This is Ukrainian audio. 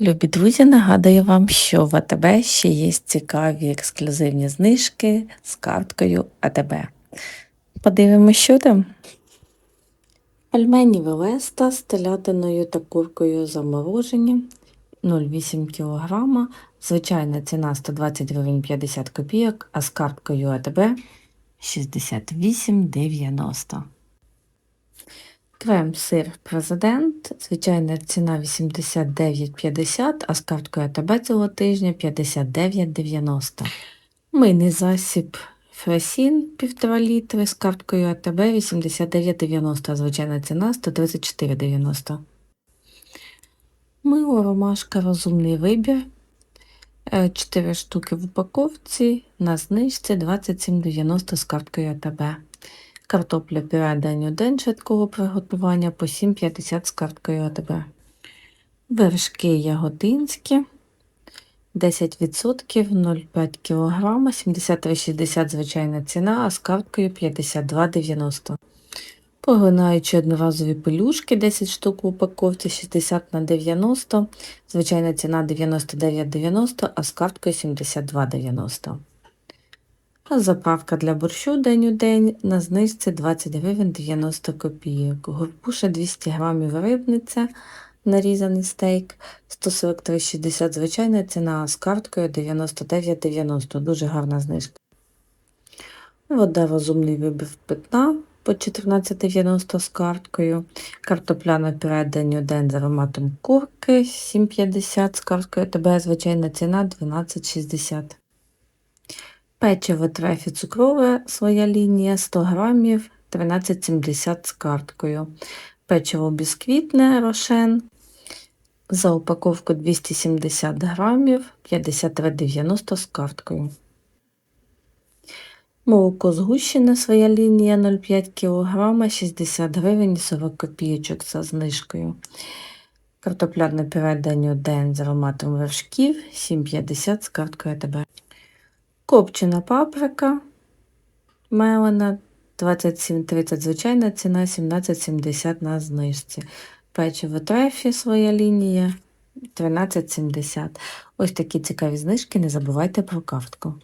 Любі друзі, нагадую вам, що в АТБ ще є цікаві ексклюзивні знижки з карткою АТБ. Подивимося, що там. Пельмені Велеста з телятиною та куркою заморожені 0,8 кг. Звичайна ціна 120 гривень 50 копійок, а з карткою АТБ 68,90. Крем сир президент. Звичайна ціна 89,50, а з карткою АТБ цього тижня 59,90. Мийний засіб Фресін 1,5 літри з карткою АТБ 89,90, звичайна ціна 134,90. Мило ромашка розумний вибір. 4 штуки в упаковці на знижці 27,90 з карткою АТБ. Картопля пюре день у день швидкого приготування по 7,50 з карткою АТБ. Вершки ягодинські 10% 0,5 кг, 73,60 звичайна ціна, а з карткою 52,90. Поглинаючи одноразові пелюшки 10 штук в упаковці 60 на 90, звичайна ціна 99,90, а з карткою 72,90. Заправка для борщу день у день на знижці 20 гривень 90 копійок. Горбуша 200 грамів рибниця, нарізаний стейк 143,60 звичайна ціна, з карткою 99,90. Дуже гарна знижка. Вода розумний вибір питна по 14,90 з карткою. Картопляна пюре день у день з ароматом курки 7,50 з карткою. ТБ звичайна ціна 12,60. Печиво трефі цукрове своя лінія 100 грамів 13,70 з карткою. Печиво бісквітне рошен за упаковку 270 грамів 53,90 з карткою. Молоко згущене своя лінія 0,5 кг 60 гривень 40 копійочок за знижкою. Картопляне пюре день у день з ароматом вершків 7,50 з карткою АТБ. Копчена паприка мелена 27,30 звичайна ціна 17,70 на знижці. Печиво трефі своя лінія 13,70. Ось такі цікаві знижки. Не забувайте про картку.